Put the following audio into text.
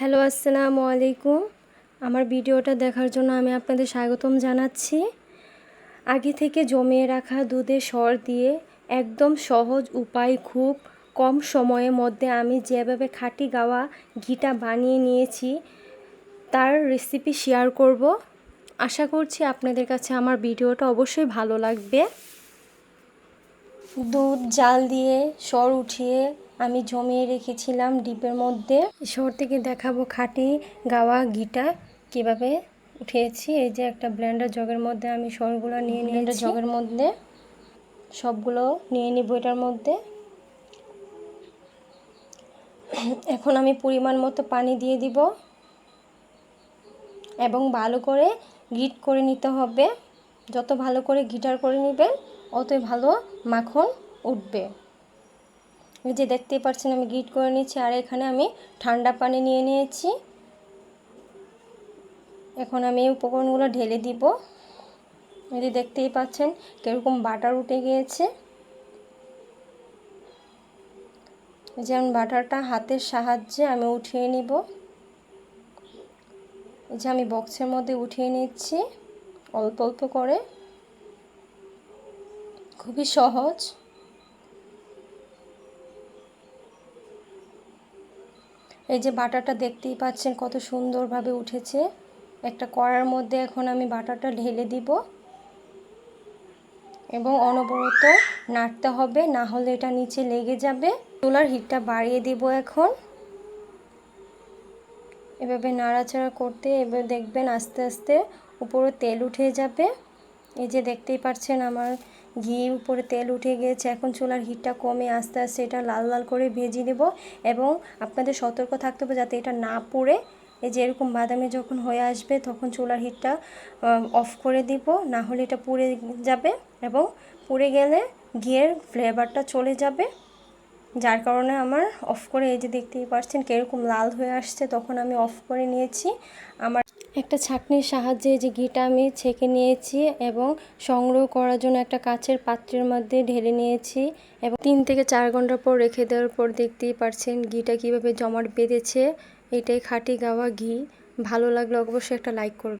Hello, আসসালামু আলাইকুম। আমার ভিডিওটা দেখার জন্য আমি আপনাদের স্বাগতম জানাচ্ছি। আগে থেকে জমিয়ে রাখা দুধে সর দিয়ে একদম সহজ উপায় খুব কম সময়ের মধ্যে আমি যেভাবে খাঁটি গাওয়া ঘিটা বানিয়ে নিয়েছি, তার রেসিপি শেয়ার করব। আশা করছি আপনাদের কাছে আমার ভিডিওটা অবশ্যই ভালো লাগবে। দুধ জাল দিয়ে সর উঠিয়ে আমি জমিয়ে রেখেছিলাম ডিপের মধ্যে। শহর থেকে দেখাবো খাঁটি গাওয়া ঘিটা কীভাবে উঠিয়েছি? এই যে একটা ব্লেন্ডার জগের মধ্যে আমি সরগুলো নিয়ে নিয়ে জগের মধ্যে সবগুলো নিয়ে নিব এটার মধ্যে। এখন আমি পরিমাণ মতো পানি দিয়ে দিব। এবং ভালো করে গিট করে নিতে হবে। যত ভালো করে গিটার করে নেবেন অতই ভালো মাখন উঠবে। এই যে দেখতেই পাচ্ছেন, আমি গিট করে নিয়েছি আর এখানে আমি ঠান্ডা পানি নিয়ে নিয়েছি। এখন আমি এই উপকরণগুলো ঢেলে দিব। এই যে দেখতেই পাচ্ছেন, কীরকম বাটার উঠে গিয়েছে। যেমন বাটারটা হাতের সাহায্যে আমি উঠিয়ে নিব। এই যে আমি বক্সের মধ্যে উঠিয়ে নিচ্ছি, অল্প অল্প করে। খুবই সহজ। এই যে বাটারটা দেখতেই পাচ্ছেন কত সুন্দরভাবে উঠেছে। একটা কড়ার মধ্যে এখন আমি বাটারটা ঢেলে দিব। এবং অনবরত নাড়তে হবে, না হলে এটা নিচে লেগে যাবে। চুলার হিটটা বাড়িয়ে দিব এখন। এভাবে নাড়াচাড়া করতে এবার দেখবেন আস্তে আস্তে উপরে তেল উঠে যাবে। এই যে দেখতেই পাচ্ছেন আমার ঘি উপরে তেল উঠে গিয়েছে এখন চুলার হিটটা কমে আস্তে আস্তে এটা লাল লাল করে ভেজে নেব এবং আপনাদের সতর্ক থাকতে হবে যাতে এটা না পুড়ে। এই যে এরকম বাদামি যখন হয়ে আসবে তখন চুলার হিটটা অফ করে দিব। না হলে এটা পুড়ে যাবে এবং পুড়ে গেলে ঘিয়ের ফ্লেভারটা চলে যাবে। যার কারণে আমার অফ করে এই যে দেখতেই পাচ্ছেন কীরকম লাল হয়ে আসছে তখন আমি অফ করে নিয়েছি। আমার একটা ছাঁকনির সাহায্যে যে ঘিটা আমি ছেঁকে নিয়েছি এবং সংগ্রহ করার জন্য একটা কাচের পাত্রের মধ্যে ঢেলে নিয়েছি এবং তিন থেকে চার ঘণ্টা পর রেখে দেওয়ার পর দেখতেই পারছেন ঘিটা কীভাবে জমাট বেঁধেছে। এটাই খাঁটি গাওয়া ঘি। ভালো লাগলে অবশ্যই একটা লাইক করবে